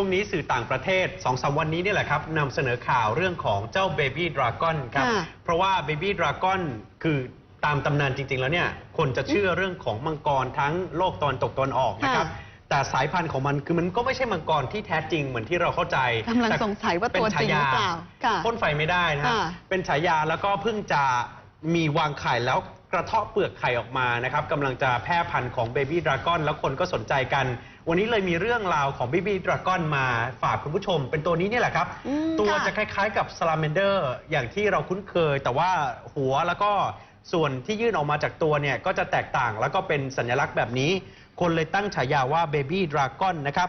ช่วงนี้สื่อต่างประเทศ2อสวันนี้นี่แหละครับนำเสนอข่าวเรื่องของเจ้าเบบี้ดราก้อนครับ ค่ะ เพราะว่าเบบี้ดราก้อนคือตามตำนานจริง ๆ แล้วเนี่ย คนจะเชื่อเรื่องของมังกรทั้งโลกตอนตกตอนออกนะครับค่ะแต่สายพันธุ์ของมันคือมันก็ไม่ใช่มังกรที่แท้จริงเหมือนที่เราเข้าใจกำลังแต่สงสัยว่าเป็นตัวจริงหรือฉยเปล่าค่ะ พ่นไฟไม่ได้นะฮะค่ะเป็นฉายาแล้วก็เพิ่งจะมีวางไข่แล้ว กระเทาะเปลือกไข่ออกมานะครับกำลังจะแพร่พันธุ์ของเบบี้ดราก้อนแล้วคนก็สนใจกัน วันนี้เลยมีเรื่องราวของเบบี้ดราก้อนมาฝากคุณผู้ชม เป็นตัวนี้นี่แหละครับ อืมตัวค่ะจะคล้ายๆกับสลาเมนเดอร์อย่างที่เราคุ้นเคย แต่ว่าหัวแล้วก็ส่วนที่ยื่นออกมาจากตัวเนี่ยก็จะแตกต่างแล้วก็เป็นสัญลักษณ์แบบนี้ คนเลยตั้งฉายาว่าเบบี้ดราก้อนนะครับ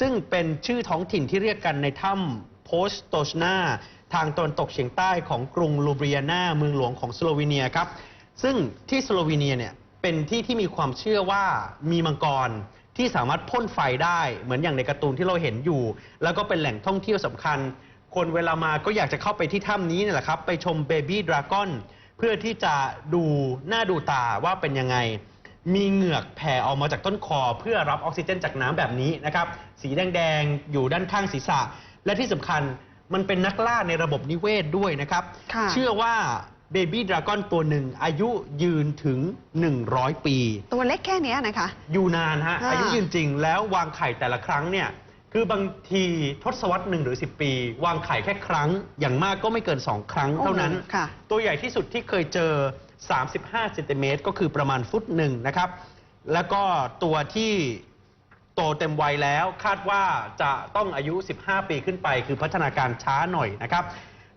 ซึ่งเป็นชื่อท้องถิ่นที่เรียกกันในถ้ำโพสโตชนาทางตะวันตกเฉียงใต้ของกรุงลูเบียนาเมืองหลวงของสโลวีเนียครับ ซึ่งที่สโลวีเนียเนี่ยเป็นที่ที่มีความเชื่อว่ามีมังกรที่สามารถพ่นไฟได้เหมือนอย่างในการ์ตูนที่เราเห็นอยู่ แล้วก็เป็นแหล่งท่องเที่ยวสำคัญ คนเวลามาก็อยากจะเข้าไปที่ถ้ำนี้เนี่ยแหละครับ ไปชมเบบี้ดราก้อนเพื่อที่จะดูหน้าดูตาว่าเป็นยังไง มีเหงือกแผ่ออกมาจากต้นคอ เพื่อรับออกซิเจนจากน้ำแบบนี้นะครับ สีแดงๆ อยู่ด้านข้างศีรษะ และที่สำคัญมันเป็นนักล่าในระบบนิเวศด้วยนะครับ ค่ะ เชื่อว่า เบบี้ดราก้อนตัวหนึ่งอายุยืนถึง 100 ปี ตัวเล็กแค่เนี้ยนะคะ อยู่นานฮะค่ะอายุยืนจริงแล้ววางไข่แต่ละครั้งเนี่ย คือบางทีทศวรรษหนึ่งหรือ 10 ปี วางไข่แค่ครั้ง อย่างมากก็ไม่เกิน 2 ครั้งเท่านั้น โอ้โหค่ะ ตัวใหญ่ที่สุดที่เคยเจอ 35เซนติเมตรก็คือประมาณฟุตหนึ่งนะครับ แล้วก็ตัวที่โตเต็มวัยแล้วคาดว่าจะต้องอายุ 15 ปีขึ้นไป คือพัฒนาการช้าหน่อยนะครับ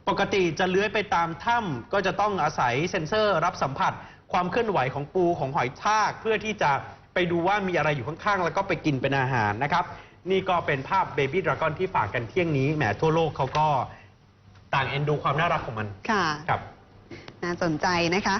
ปกติจะเลื้อยไปตามถ้ำก็จะต้องอาศัยเซ็นเซอร์รับสัมผัส ความเคลื่อนไหวของปูของหอยทาก เพื่อที่จะไปดูว่ามีอะไรอยู่ข้างๆ แล้วก็ไปกินเป็นอาหารนะครับ นี่ก็เป็นภาพเบบี้ดราก้อนที่ฝากกันเที่ยงนี้แหมทั่วโลกเขาก็ต่างเอ็นดูความน่ารักของมันค่ะครับ น่าสนใจนะคะ